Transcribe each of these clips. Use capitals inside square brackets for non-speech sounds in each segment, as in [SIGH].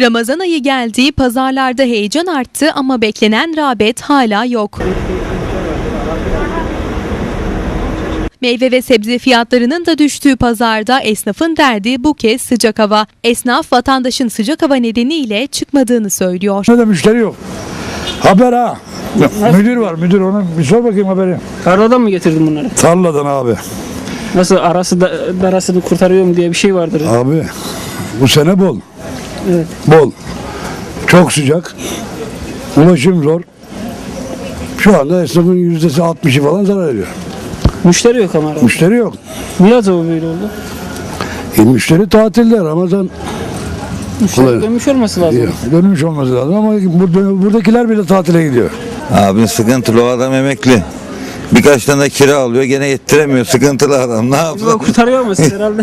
Ramazan ayı geldi, pazarlarda heyecan arttı ama beklenen rağbet hala yok. Meyve ve sebze fiyatlarının da düştüğü pazarda esnafın derdi bu kez sıcak hava. Esnaf vatandaşın sıcak hava nedeniyle çıkmadığını söylüyor. Ne de müşteri yok. Haber ha. Müdür var müdür onun bir sor bakayım haberi. Tarladan mı getirdin bunları? Tarladan abi. Nasıl arası da, darasını kurtarıyor mu diye bir şey vardır. Abi bu sene bol. Evet. Bol. Çok sıcak. Ulaşım zor. Şu anda esnafın yüzdesi 60'ı falan zarar ediyor. Müşteri yok ama. Müşteri yok. Niye acaba böyle oldu? E, müşteri tatilde Ramazan Müşteri Kolay. dönmüş olması lazım. e, dönmüş olması lazım ama burada, buradakiler bile tatile gidiyor. Abi sıkıntılı o adam emekli. Birkaç tane de kira alıyor gene yettiremiyor sıkıntılı adam ne yapsın? kurtarıyor mu siz [LAUGHS] herhalde?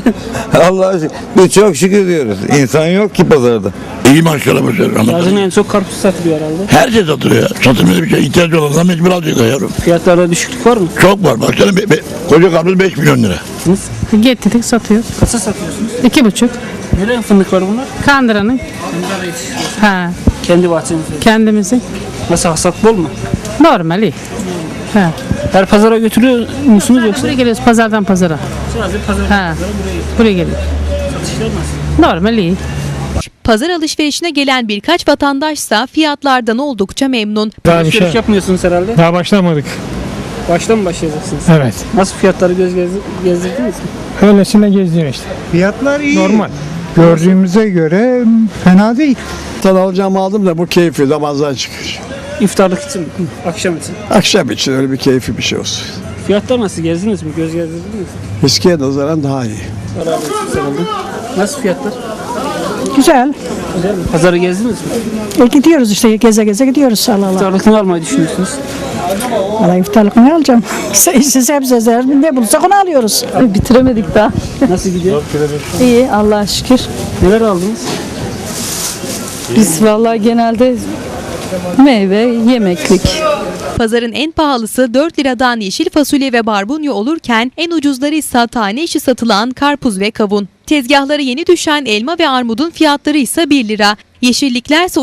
Allah aşkına biz çok şükür diyoruz. İnsan yok ki pazarda. İyi maşallah mesela Yazın en çok karpuz satılıyor herhalde. Her şey satılıyor ya. Satılmıyor bir şey. İhtiyacı olanlar mecbur alacak yavrum. Fiyatlarda düşüklük var mı? Çok var. Be, be, koca karpuz 5 milyon lira. Getirdik satıyor. Kasa satıyorsunuz. İki buçuk. Neden fındık var bunlar? Kandıranın. Ha, Kendi bahçemizde. kendimizin. Nasıl hasat bol mu? Normali. Ha. Her pazara götürüyor musunuz yoksa? Buraya geliyoruz pazardan pazara. Sadece pazar Ha. Buraya geliyor. satışlar nasıl? Normali. Pazar alışverişine gelen birkaç vatandaşsa fiyatlardan oldukça memnun. Daha bir şey yapmıyorsunuz herhalde. daha başlamadık. Baştan mı başlayacaksınız? Evet. Nasıl fiyatları göz gezdi- gezdirdiniz mi? Öylesine geziyor işte. Fiyatlar iyi. Normal. Gördüğümüze göre fena değil. Tan alacağımı aldım da bu keyifli Ramazan çıkış. İftarlık için mi? Akşam için. Akşam için öyle bir keyifli bir şey olsun. Fiyatlar nasıl gezdiniz mi? Göz gezdirdiniz mi? Eskiye nazaran daha iyi. Herhalde. Nasıl fiyatlar? Güzel. Güzel mi? Pazarı gezdiniz mi? E, gidiyoruz işte geze geze gidiyoruz Allah Allah. İftarlık ne almayı düşünüyorsunuz? Allah iftarlık ne alacağım? [LAUGHS] Sebze sebze ne bulursak onu alıyoruz. Bitiremedik daha. Nasıl gidiyor? İyi Allah'a şükür. Neler aldınız? Biz vallahi genelde meyve, yemeklik. Pazarın en pahalısı 4 liradan yeşil fasulye ve barbunya olurken en ucuzları ise tane işi satılan karpuz ve kavun. Tezgahlara yeni düşen elma ve armudun fiyatları ise 1 lira. Yeşilliklerse